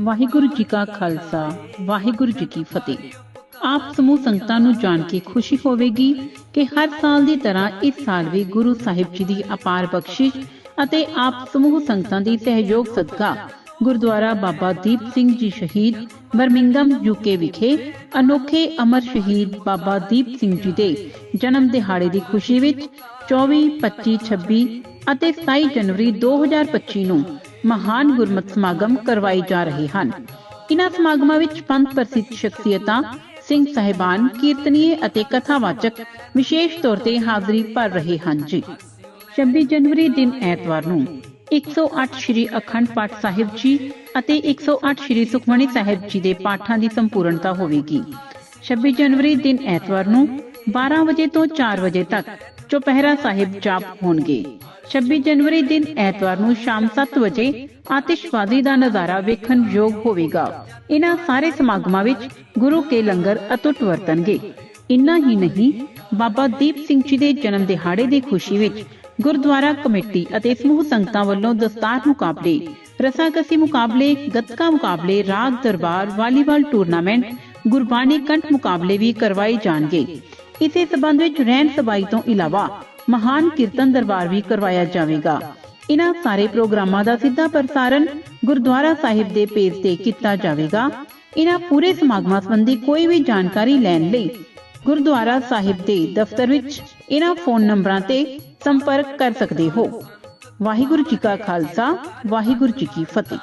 ਵਾਹਿਗੁਰੂ ਜੀ ਕਾ ਖਾਲਸਾ, ਵਾਹਿਗੁਰੂ ਜੀ ਕੀ ਫਤਿਹ। ਆਪ ਸਮੂਹ ਸੰਗਤਾਂ ਨੂੰ ਜਾਣ ਕੇ ਖੁਸ਼ੀ ਹੋਵੇਗੀ ਕਿ ਹਰ ਸਾਲ ਦੀ ਤਰ੍ਹਾਂ ਇਸ ਸਾਲ ਵੀ ਗੁਰੂ ਸਾਹਿਬ ਜੀ ਦੀ ਅਪਾਰ ਬਖਸ਼ਿਸ਼ ਅਤੇ ਆਪ ਸਮੂਹ ਸੰਗਤਾਂ ਦੀ ਸਹਿਯੋਗ ਸਦਕਾ ਗੁਰਦੁਆਰਾ ਬਾਬਾ ਦੀਪ ਸਿੰਘ ਜੀ ਸ਼ਹੀਦ ਬਰਮਿੰਗਮ ਯੂਕੇ ਵਿਖੇ ਅਨੋਖੇ ਅਮਰ ਸ਼ਹੀਦ ਬਾਬਾ ਦੀਪ ਸਿੰਘ ਜੀ ਦੇ ਜਨਮ ਦਿਹਾੜੇ ਦੀ ਖੁਸ਼ੀ ਵਿੱਚ 24 25 26 ਅਤੇ 27 ਜਨਵਰੀ 2025 ਨੂੰ ਮਹਾਨ ਗੁਰਮਤਿ ਸਮਾਗਮ ਕਰਵਾਏ ਜਾ ਰਹੇ ਹਨ। ਇਨ੍ਹਾਂ ਸਮਾਗਮਾਂ ਵਿੱਚ ਪੰਥ ਪ੍ਰਸਿੱਧ ਸ਼ਖਸੀਅਤਾਂ, ਸਿੰਘ ਸਾਹਿਬਾਨ, ਕੀਰਤਨੀਏ ਅਤੇ ਕਥਾਵਾਚਕ ਵਿਸ਼ੇਸ਼ ਤੌਰ ਤੇ ਹਾਜ਼ਰੀ ਭਰ ਰਹੇ ਹਨ ਜੀ। 26 ਜਨਵਰੀ ਦਿਨ ਐਤਵਾਰ ਨੂੰ 108 ਸ਼੍ਰੀ ਅਖੰਡ ਪਾਠ ਸਾਹਿਬ ਜੀ ਅਤੇ 108 ਸ਼੍ਰੀ ਸੁਖਮਨੀ ਸਾਹਿਬ ਜੀ ਦੇ ਪਾਠਾਂ ਦੀ ਸੰਪੂਰਨਤਾ ਹੋਵੇਗੀ। 26 ਜਨਵਰੀ ਦਿਨ ਐਤਵਾਰ ਨੂੰ 12 ਵਜੇ ਤੋਂ 4 ਵਜੇ ਤੱਕ ਚੋਪਹਿਰਾ ਸਾਹਿਬ ਜਾਪ ਹੋਣਗੇ। 26 ਜਨਵਰੀ ਦਿਨ ਐਤਵਾਰ ਨੂੰ ਸ਼ਾਮ 7 ਵਜੇ ਆਤਿਸ਼ਬਾਜ਼ੀ ਦਾ ਨਜ਼ਾਰਾ ਵੇਖਣ ਯੋਗ ਹੋਵੇਗਾ। ਇਹਨਾਂ ਸਾਰੇ ਸਮਾਗਮਾਂ ਵਿੱਚ ਗੁਰੂ ਕੇ ਲੰਗਰ ਅਟੁੱਟ ਵਰਤਣਗੇ। ਇੰਨਾ ਹੀ ਨਹੀਂ, ਬਾਬਾ ਦੀਪ ਸਿੰਘ ਜੀ ਦੇ ਜਨਮ ਦਿਹਾੜੇ ਦੀ ਖੁਸ਼ੀ ਵਿੱਚ ਗੁਰਦੁਆਰਾ ਕਮੇਟੀ ਅਤੇ ਸਮੂਹ ਸੰਗਤਾਂ ਵੱਲੋਂ ਦਸਤਾਰ ਮੁਕਾਬਲੇ, ਰਸਾਕਸੀ ਮੁਕਾਬਲੇ, ਗੱਤਕਾ ਮੁਕਾਬਲੇ, ਰਾਗ ਦਰਬਾਰ, ਵਾਲੀਬਾਲ ਟੂਰਨਾਮੈਂਟ, ਗੁਰਬਾਣੀ ਕੰਠ ਮੁਕਾਬਲੇ ਵੀ ਕਰਵਾਏ ਜਾਣਗੇ। ਇਸੇ ਸਬੰਧ ਵਿੱਚ ਰਹਿਣ ਸਬਾਈ ਤੋਂ ਇਲਾਵਾ ਮਹਾਨ ਕੀਰਤਨ ਦਰਬਾਰ ਵੀ ਕਰਵਾਇਆ ਜਾਵੇਗਾ। ਇਨ੍ਹਾਂ ਸਾਰੇ ਪ੍ਰੋਗਰਾਮਾਂ ਦਾ ਸਿੱਧਾ ਪ੍ਰਸਾਰਣ ਗੁਰਦੁਆਰਾ ਸਾਹਿਬ ਦੇ ਪੇਜ ਤੇ ਕੀਤਾ ਜਾਵੇਗਾ। ਇਨ੍ਹਾਂ ਪੂਰੇ ਸਮਾਗਮਾਂ ਸੰਬੰਧੀ ਕੋਈ ਵੀ ਜਾਣਕਾਰੀ ਲੈਣ ਲਈ ਗੁਰਦੁਆਰਾ ਸਾਹਿਬ ਦੇ ਦਫ਼ਤਰ ਵਿੱਚ ਇਨ੍ਹਾਂ ਫੋਨ ਨੰਬਰਾਂ ਤੇ ਸੰਪਰਕ ਕਰ ਸਕਦੇ ਹੋ। ਵਾਹਿਗੁਰੂ ਜੀ ਕਾ ਖਾਲਸਾ, ਵਾਹਿਗੁਰੂ ਜੀ ਕੀ ਫਤਿਹ।